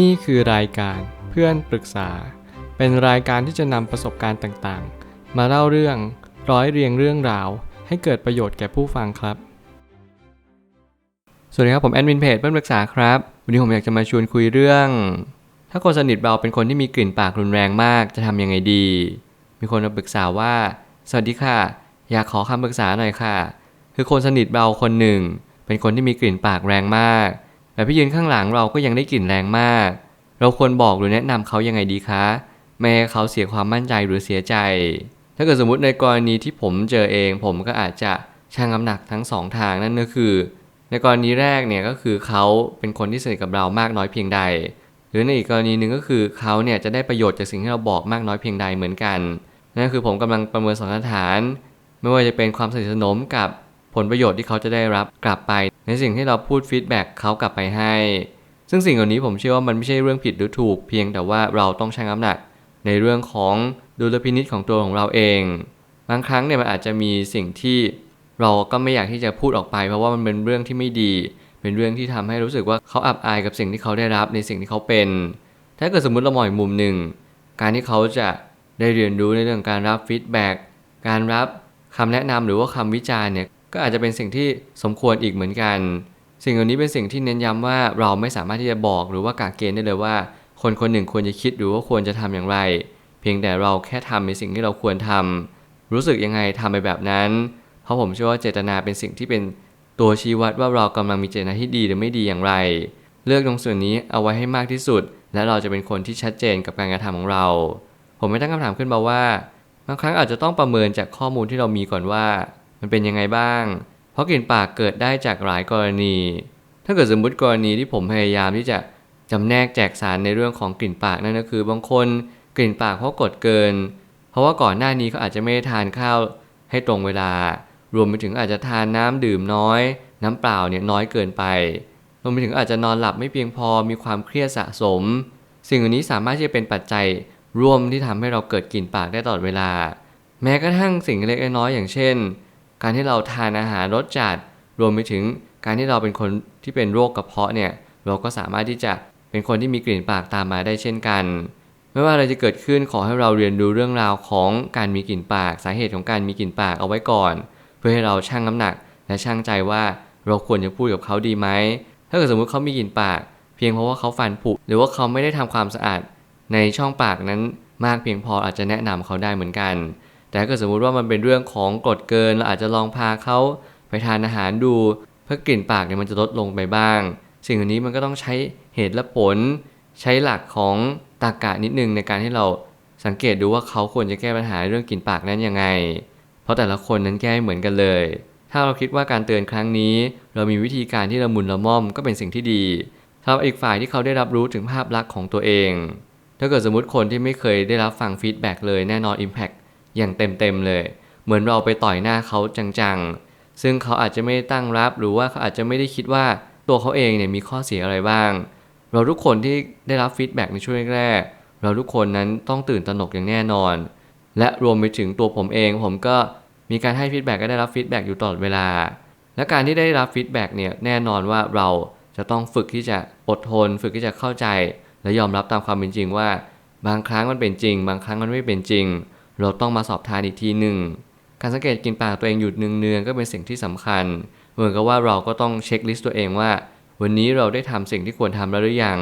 นี่คือรายการเพื่อนปรึกษา เป็นรายการที่จะนำประสบการณ์ต่างๆ มาเล่าเรื่องร้อยเรียงเรื่องราว ให้เกิดประโยชน์แก่ผู้ฟังครับ สวัสดีครับผมแอดมินเพจเพื่อนปรึกษาครับ วันนี้ผมอยากจะมาชวนคุยเรื่อง ถ้าคนสนิทเราเป็นคนที่มีกลิ่นปากรุนแรงมากจะทำยังไงดี มีคนมาปรึกษาว่า สวัสดีค่ะ อยากขอคำปรึกษาหน่อยค่ะ คือคนสนิทเราคนหนึ่ง เป็นคนที่มีกลิ่นปากแรงมาก แต่พี่ยืนข้างหลังเราก็ยังได้กลิ่นแรงมาก เราควรบอกหรือแนะนำเขายังไงดีคะไม่ให้เขาเสียความมั่นใจหรือเสียใจ ถ้าเกิดสมมติในกรณีที่ผมเจอเอง ผมก็อาจจะชั่งน้ำหนักทั้งสองทางนั่นก็คือ ในกรณีแรกเนี่ยก็คือเขาเป็นคนที่สนิทกับเรามากน้อยเพียงใด หรือในอีกกรณีหนึ่งก็คือเขาเนี่ยจะได้ประโยชน์จากสิ่งที่เราบอกมากน้อยเพียงใดเหมือนกันนั่นคือผมกำลังประเมินสถานฐาน ไม่ว่าจะเป็นความสนิทสนมกับผลประโยชน์ที่เขาจะได้รับกลับไป ในสิ่งที่เราพูดฟีดแบ็กเขากลับไปให้ ซึ่งสิ่งเหล่านี้ผมเชื่อว่ามันไม่ใช่เรื่องผิดหรือถูก เพียงแต่ว่าเราต้องชั่งน้ำหนัก ในเรื่องของดุลพินิจของตัวของเราเอง บางครั้งเนี่ยมันอาจจะมีสิ่งที่เราก็ไม่อยากที่จะพูดออกไป เพราะว่ามันเป็นเรื่องที่ไม่ดี เป็นเรื่องที่ทำให้รู้สึกว่าเขาอับอายกับสิ่งที่เขาได้รับในสิ่งที่เขาเป็น ถ้าเกิดสมมติเรามองอีกมุมหนึ่ง การที่เขาจะได้เรียนรู้ในเรื่องการรับฟีดแบ็กการรับคำแนะนำหรือว่าคำวิจารณ์เนี่ย ก็อาจจะเป็นสิ่งที่สมควรอีกเหมือนกัน สิ่งเหล่านี้เป็นสิ่งที่เน้นย้ำว่าเราไม่สามารถที่จะบอกหรือว่ากาเกณฑ์ได้เลยว่า คนคนหนึ่งควรจะคิดหรือว่าควรจะทำอย่างไร เพียงแต่เราแค่ทำในสิ่งที่เราควรทำรู้สึกยังไงทำไปแบบนั้น เพราะผมเชื่อว่าเจตนาเป็นสิ่งที่เป็นตัวชี้วัดว่าเรากำลังมีเจตนาที่ดีหรือไม่ดีอย่างไร เลือกตรงส่วนนี้เอาไว้ให้มากที่สุด และเราจะเป็นคนที่ชัดเจนกับการกระทำของเรา ผมไม่ตั้งคำถามขึ้นมาว่า บางครั้งอาจจะต้องประเมินจากข้อมูลที่เรามีก่อนว่า มันเป็นยังไงบ้าง เพราะกลิ่นปากเกิดได้จากหลายกรณี ถ้าเกิดสมมติกรณีที่ผมพยายามที่จะจำแนกแจกสารในเรื่องของกลิ่นปากนั่นก็คือบางคนกลิ่นปากเพราะกดเกิน เพราะว่าก่อนหน้านี้เขาอาจจะไม่ได้ทานข้าวให้ตรงเวลา รวมไปถึงอาจจะทานน้ำดื่มน้อย น้ำเปล่าเนี่ยน้อยเกินไป รวมไปถึงอาจจะนอนหลับไม่เพียงพอมีความเครียดสะสม สิ่งเหล่านี้สามารถที่จะเป็นปัจจัยร่วมที่ทำให้เราเกิดกลิ่นปากได้ตลอดเวลา แม้กระทั่งสิ่งเล็กน้อยอย่างเช่น การที่เราทานอาหารรสจัดรวมไปถึงการที่เราเป็นคนที่เป็นโรคกระเพาะเนี่ยเราก็สามารถที่จะเป็นคนที่มีกลิ่นปากตามมาได้เช่นกัน ไม่ว่าอะไรจะเกิดขึ้นขอให้เราเรียนรู้เรื่องราวของการมีกลิ่นปากสาเหตุของการมีกลิ่นปากเอาไว้ก่อน เพื่อให้เราชั่งน้ำหนัก และชั่งใจว่าเราควรจะพูดกับเขาดีไหมถ้าเกิดสมมุติเขามีกลิ่นปาก เพียงเพราะว่าเขาฟันผุหรือว่าเขาไม่ได้ทำความสะอาดในช่องปากนั้นมากเพียงพออาจจะแนะนำเขาได้เหมือนกัน แต่ถ้าเกิดสมมุติว่ามันเป็นเรื่องของกรดเกินเราอาจจะลองพาเขาไปทานอาหารดู เพื่อกลิ่นปากเนี่ยมันจะลดลงไปบ้าง สิ่งเหล่านี้มันก็ต้องใช้เหตุและผล ใช้หลักของตรรกะนิดนึงในการที่เราสังเกตดูว่าเขาควรจะแก้ปัญหาเรื่องกลิ่นปากนั้นยังไง เพราะแต่ละคนนั้นแก้ไม่เหมือนกันเลย ถ้าเราคิดว่าการเตือนครั้งนี้ เรามีวิธีการที่ละมุนละม่อมก็เป็นสิ่งที่ดีสำหรับอีกฝ่ายที่เขาได้รับรู้ถึงภาพลักษณ์ของตัวเอง ถ้าเกิดสมมติคนที่ไม่เคยได้รับฟังฟีดแบ็กเลยแน่นอน Impact อย่างเต็มๆเลย เหมือนเราไปต่อยหน้าเขาจังๆ ซึ่งเขาอาจจะไม่ได้ตั้งรับหรือว่าเขาอาจจะไม่ได้คิดว่าตัวเขาเองเนี่ยมีข้อเสียอะไรบ้าง เราทุกคนที่ได้รับฟีดแบ็กในช่วงแรกเราทุกคนนั้นต้องตื่นตระหนกอย่างแน่นอน และรวมไปถึงตัวผมเอง ผมก็มีการให้ฟีดแบ็กก็ได้รับฟีดแบ็กอยู่ตลอดเวลา และการที่ได้รับฟีดแบ็กเนี่ยแน่นอนว่าเราจะต้องฝึกที่จะอดทน ฝึกที่จะเข้าใจ และยอมรับตามความเป็นจริงว่า บางครั้งมันเป็นจริง บางครั้งมันไม่เป็นจริง เราต้องมาสอบทานอีกทีหนึ่ง การสังเกตกินปากตัวเองหยุดเนืองๆก็เป็นสิ่งที่สำคัญ เหมือนกับว่าเราก็ต้องเช็คลิสต์ตัวเองว่า วันนี้เราได้ทำสิ่งที่ควรทำแล้วหรือยัง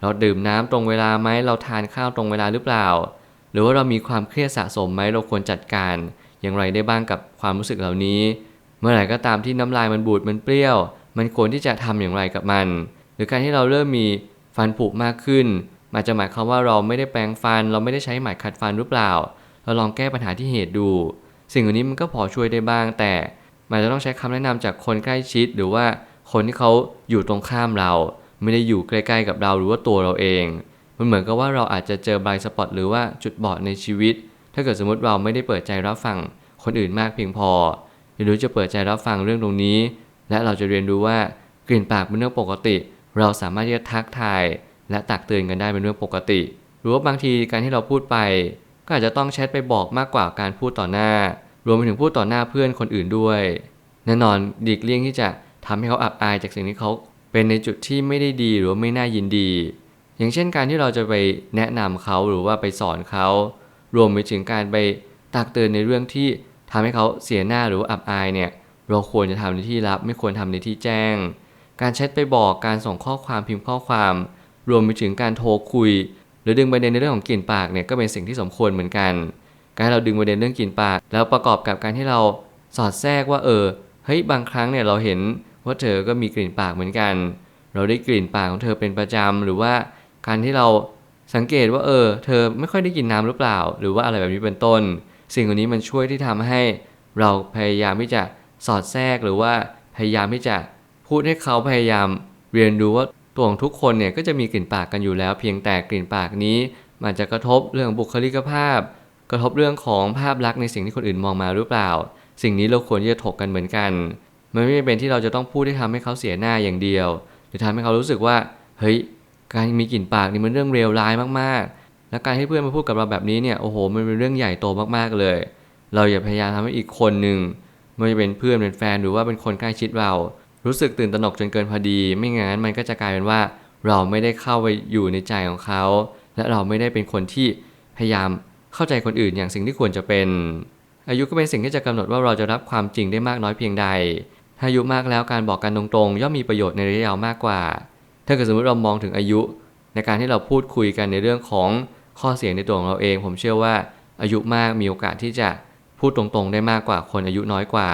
เราดื่มน้ำตรงเวลาไหมเราทานข้าวตรงเวลาหรือเปล่า หรือว่าเรามีความเครียดสะสมไหมเราควรจัดการ อย่างไรได้บ้างกับความรู้สึกเหล่านี้ เมื่อไหร่ก็ตามที่น้ำลายมันบูดมันเปรี้ยว มันควรที่จะทำอย่างไรกับมัน หรือการที่เราเริ่มมีฟันผุมากขึ้นอาจจะหมายความว่าเราไม่ได้แปรงฟัน เราไม่ได้ใช้ไหมขัดฟันหรือเปล่า เราลองแก้ปัญหาที่เหตุดู สิ่งเหล่านี้มันก็พอช่วยได้บ้าง แต่มันจะต้องใช้คำแนะนำจากคนใกล้ชิด หรือว่าคนที่เขาอยู่ตรงข้ามเรา ไม่ได้อยู่ใกล้ๆกับเราหรือว่าตัวเราเอง มันเหมือนกับว่าเราอาจจะเจอบายสปอตหรือว่าจุดบอดในชีวิต ถ้าเกิดสมมติเราไม่ได้เปิดใจรับฟังคนอื่นมากเพียงพอเรียนรู้จะเปิดใจรับฟังเรื่องตรงนี้ และเราจะเรียนรู้ว่ากลิ่นปากเป็นเรื่องปกติ เราสามารถที่จะทักทาย และตักเตือนกันได้เป็นเรื่องปกติ หรือว่าบางทีการที่เราพูดไป ก็อาจจะต้องแชทไปบอกมากกว่าการพูดต่อหน้า รวมไปถึงพูดต่อหน้าเพื่อนคนอื่นด้วย แน่นอนดีกเลี่ยงที่จะทำให้เขาอับอายจากสิ่งที่เขาเป็นในจุดที่ไม่ได้ดีหรือไม่น่ายินดี อย่างเช่นการที่เราจะไปแนะนำเขาหรือว่าไปสอนเขา รวมไปถึงการไปตักเตือนในเรื่องที่ทำให้เขาเสียหน้าหรือว่าอับอายเนี่ยเราควรจะทำในที่ลับ ไม่ควรทำในที่แจ้ง การแชทไปบอกการส่งข้อความพิมพ์ข้อความ รวมไปถึงการโทรคุย หรือดึงประเด็นในเรื่องของกลิ่นปากเนี่ยก็เป็นสิ่งที่สมควรเหมือนกัน การเราดึงประเด็นเรื่องกลิ่นปาก แล้วประกอบกับการที่เราสอดแทรกว่าเออเฮ้ยบางครั้งเนี่ยเราเห็นว่าเธอก็มีกลิ่นปากเหมือนกัน เราได้กลิ่นปากของเธอเป็นประจำหรือว่าการที่เราสังเกตว่าเออ เธอไม่ค่อยได้กินน้ำหรือเปล่า หรือว่าอะไรแบบนี้เป็นต้น สิ่งเหล่านี้มันช่วยที่ทำให้เราพยายามที่จะสอดแทรกหรือว่าพยายามที่จะพูดให้เขาพยายามเรียนรู้ว่า ตัวของทุกคนเนี่ยก็จะมีกลิ่นปากกันอยู่แล้ว เพียงแต่กลิ่นปากนี้ มันจะกระทบเรื่องบุคลิกภาพ กระทบเรื่องของภาพลักษณ์ในสิ่งที่คนอื่นมองมาหรือเปล่า สิ่งนี้เราควรจะถกกันเหมือนกัน มันไม่เป็นที่เราจะต้องพูดให้ทำให้เขาเสียหน้าอย่างเดียว หรือทำให้เขารู้สึกว่าเฮ้ยการมีกลิ่นปากนี่มันเรื่องเลวร้ายมากๆ และการให้เพื่อนมาพูดกับเราแบบนี้เนี่ยโอ้โหมันเป็นเรื่องใหญ่โตมากๆเลย เราอย่าพยายามทำให้อีกคนหนึ่งไม่ว่าจะเป็นเพื่อนเป็นแฟนหรือว่าเป็นคนใกล้ชิดเรา รู้สึกตื่นตระหนกจนเกินพอดี ไม่งั้นมันก็จะกลายเป็นว่า เราไม่ได้เข้าไปอยู่ในใจของเขา และเราไม่ได้เป็นคนที่พยายามเข้าใจคนอื่นอย่างสิ่งที่ควรจะเป็น อายุก็เป็นสิ่งที่จะกำหนดว่าเราจะรับความจริงได้มากน้อยเพียงใด ถ้าอายุมากแล้วการบอกกันตรงๆ ย่อมมีประโยชน์ในระยะยาวมากกว่า ถ้าเกิดสมมติเรามองถึงอายุ ในการที่เราพูดคุยกันในเรื่องของข้อเสียในตัวของเราเอง ผมเชื่อว่าอายุมากมีโอกาสที่จะพูดตรงๆ ได้มากกว่าคนอายุน้อยกว่า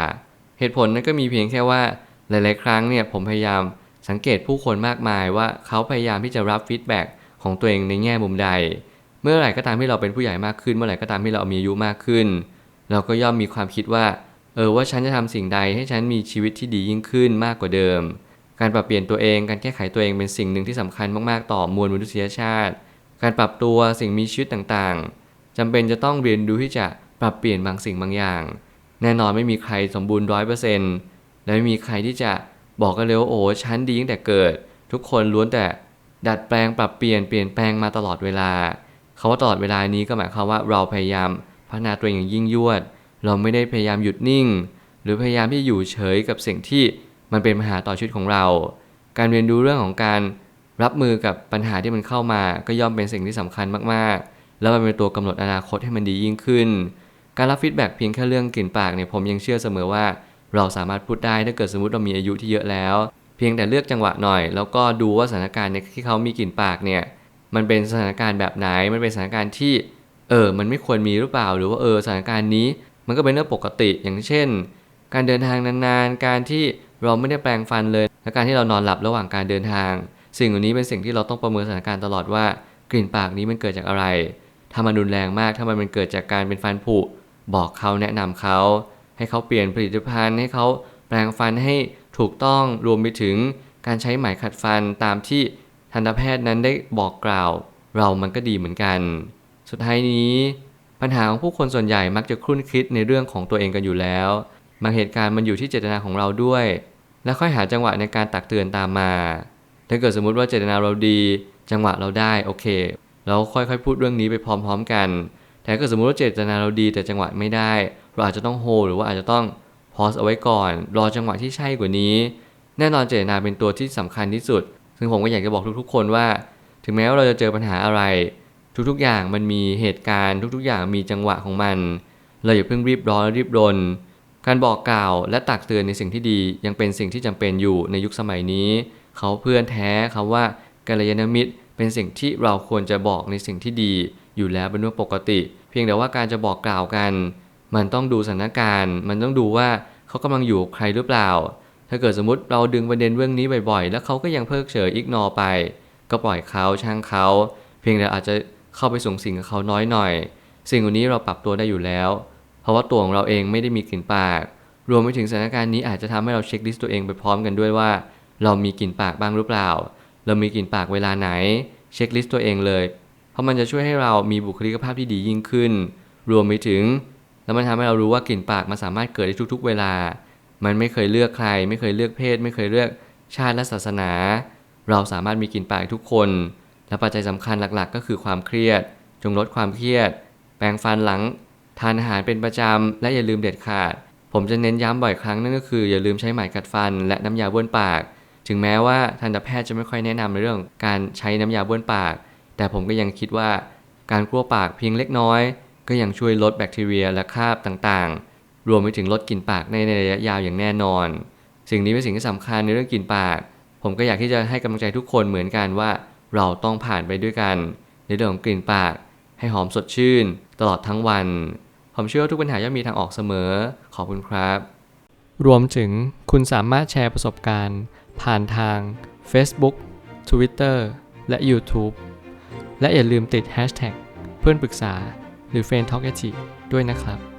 เหตุผลนั้นก็มีเพียงแค่ว่า หลาย ๆ ครั้งเนี่ยผมพยายามสังเกตผู้คนมากมายว่าเขาพยายามที่จะรับฟีดแบ็กของตัวเองในแง่มุมใด เมื่อไหร่ก็ตามที่เราเป็นผู้ใหญ่มากขึ้น เมื่อไหร่ก็ตามที่เรามีอายุมากขึ้น เราก็ย่อมมีความคิดว่า เออว่าฉันจะทำสิ่งใดให้ฉันมีชีวิตที่ดียิ่งขึ้นมากกว่าเดิม การปรับเปลี่ยนตัวเอง การแก้ไขตัวเองเป็นสิ่งหนึ่งที่สำคัญมากๆต่อมวลมนุษยชาติ การปรับตัวสิ่งมีชีวิตต่างๆจำเป็นจะต้องเรียนรู้ที่จะปรับเปลี่ยนบางสิ่งบางอย่าง แน่นอนไม่มีใครสมบูรณ์ร้อยเปอร์เซ็นต์ และไม่มีใครที่จะบอกกันเลยว่าโอ้ฉันดีตั้งแต่เกิด ทุกคนล้วนแต่ดัดแปลงปรับเปลี่ยนเปลี่ยนแปลงมาตลอดเวลาคาว่าตลอดเวลานี้ก็หมายความว่าเราพยายามพัฒนาตัวเองอย่างยิ่งยวด เราไม่ได้พยายามหยุดนิ่ง หรือพยายามที่อยู่เฉยกับสิ่งที่มันเป็นปัญหาต่อชีวิตของเรา การเรียนรู้เรื่องของการรับมือกับปัญหาที่มันเข้ามา ก็ย่อมเป็นสิ่งที่สำคัญมากๆ แล้วมันเป็นตัวกำหนดอนาคตให้มันดียิ่งขึ้น การรับฟีดแบ็กเพียงแค่เรื่องกลิ่นปากเนี่ยผมยังเชื่อเสมอว่า เราสามารถพูดได้ถ้าเกิดสมมติเรามีอายุที่เยอะแล้ว เพียงแต่เลือกจังหวะหน่อย แล้วก็ดูว่าสถานการณ์ในที่เขามีกลิ่นปากเนี่ยมันเป็นสถานการณ์แบบไหน มันเป็นสถานการณ์ที่เออ มันไม่ควรมีหรือเปล่า หรือว่าเออสถานการณ์นี้ มันก็เป็นเรื่องปกติอย่างเช่น การเดินทางนานๆ การที่เราไม่ได้แปรงฟันเลย และการที่เรานอนหลับระหว่างการเดินทาง สิ่งเหล่านี้เป็นสิ่งที่เราต้องประเมินสถานการณ์ตลอดว่ากลิ่นปากนี้มันเกิดจากอะไร ถ้ามันรุนแรงมาก ถ้ามันเป็นเกิดจากการเป็นฟันผุ บอกเขาแนะนำเขา ให้เขาเปลี่ยนผลิตภัณฑ์ ให้เขาแปรงฟันให้ถูกต้องรวมไปถึงการใช้ไหมขัดฟันตามที่ทันตแพทย์นั้นได้บอกกล่าว เรามันก็ดีเหมือนกัน สุดท้ายนี้ ปัญหาของผู้คนส่วนใหญ่มักจะครุ่นคิดในเรื่องของตัวเองกันอยู่แล้วบางเหตุการณ์มันอยู่ที่เจตนาของเราด้วย แล้วค่อยหาจังหวะในการตักเตือนตามมา ถ้าเกิดสมมุติว่าเจตนาเราดี จังหวะเราได้โอเค เราค่อยๆ พูดเรื่องนี้ไปพร้อม ๆ กัน แต่ถ้าเกิดสมมติว่าเจตนาเราดีแต่จังหวะไม่ได้ เราอาจจะต้องโฮหรือว่าอาจจะต้องพอสเอาไว้ก่อน รอจังหวะที่ใช่กว่านี้ แน่นอนเจตนาเป็นตัวที่สำคัญที่สุด ซึ่งผมก็อยากจะบอกทุกๆ คนว่า ถึงแม้ว่าเราจะเจอปัญหาอะไร ทุกๆ อย่างมันมีเหตุการณ์ทุกๆ อย่างมีจังหวะของมัน เราอย่าเพิ่งรีบร้อนรีบรนการบอกกล่าวและตักเตือนในสิ่งที่ดียังเป็นสิ่งที่จำเป็นอยู่ในยุคสมัยนี้ เขาเพื่อนแท้คำว่ากัลยาณมิตรเป็นสิ่งที่เราควรจะบอกในสิ่งที่ดีอยู่แล้วเป็นเรื่องปกติ เพียงแต่ว่าการจะบอกกล่าวกัน มันต้องดูสถานการณ์ มันต้องดูว่าเขากำลังอยู่ใครหรือเปล่า ถ้าเกิดสมมติเราดึงประเด็นเรื่องนี้บ่อยๆ แล้วเขาก็ยังเพิกเฉยอิกนอไป ก็ปล่อยเขาช่างเขา เพียงแต่อาจจะเข้าไปส่งสิ่งกับเขาน้อยหน่อย สิ่งเหล่านี้เราปรับตัวได้อยู่แล้ว เพราะว่าตัวของเราเองไม่ได้มีกลิ่นปาก รวมไปถึงสถานการณ์นี้อาจจะทำให้เราเช็คลิสต์ตัวเองไปพร้อมกันด้วยว่า เรามีกลิ่นปากบ้างหรือเปล่า เรามีกลิ่นปากเวลาไหน เช็คลิสต์ตัวเองเลย เพราะมันจะช่วยให้เรามีบุคลิกภาพที่ดียิ่งขึ้น รวมไปถึง แล้วมันทำให้เรารู้ว่ากลิ่นปากมันสามารถเกิดได้ทุก ๆ เวลา มันไม่เคยเลือกใคร ไม่เคยเลือกเพศ ไม่เคยเลือกชาติและศาสนา เราสามารถมีกลิ่นปากทุกคน และปัจจัยสำคัญหลักๆ ก็คือความเครียด จงลดความเครียด แปรงฟันหลัง ทานอาหารเป็นประจำและอย่าลืมเด็ดขาด ผมจะเน้นย้ำบ่อยครั้งนั่นก็คือ อย่าลืมใช้ไหมขัดฟัน และน้ำยาบ้วนปากถถึงแม้ว่าทันตแพทย์จะไม่ค่อยแนะนำในเรื่อง การใช้น้ำยาบ้วนปาก แต่ผมก็ยังคิดว่าการกลัวปากเพียงเล็กน้อย ก็ยังช่วยลดแบคทีเรียและคราบต่างๆ รวมไปถึงลดกลิ่นปากในระยะยาวอย่างแน่นอน สิ่งนี้เป็นสิ่งที่สำคัญในเรื่องกลิ่นปาก ผมก็อยากที่จะให้กำลังใจทุกคนเหมือนกันว่า เราต้องผ่านไปด้วยกัน ในเรื่องของกลิ่นปาก ให้หอมสดชื่น ตลอดทั้งวัน ผมเชื่อว่าทุกปัญหาย่อมมีทางออกเสมอ ขอบคุณครับ รวมถึงคุณสามารถแชร์ประสบการณ์ ผ่านทาง Facebook Twitter และ YouTube และอย่าลืมติด Hashtag เพื่อนปรึกษา หรือ f r ร e n d t a l k ด้วยนะครับ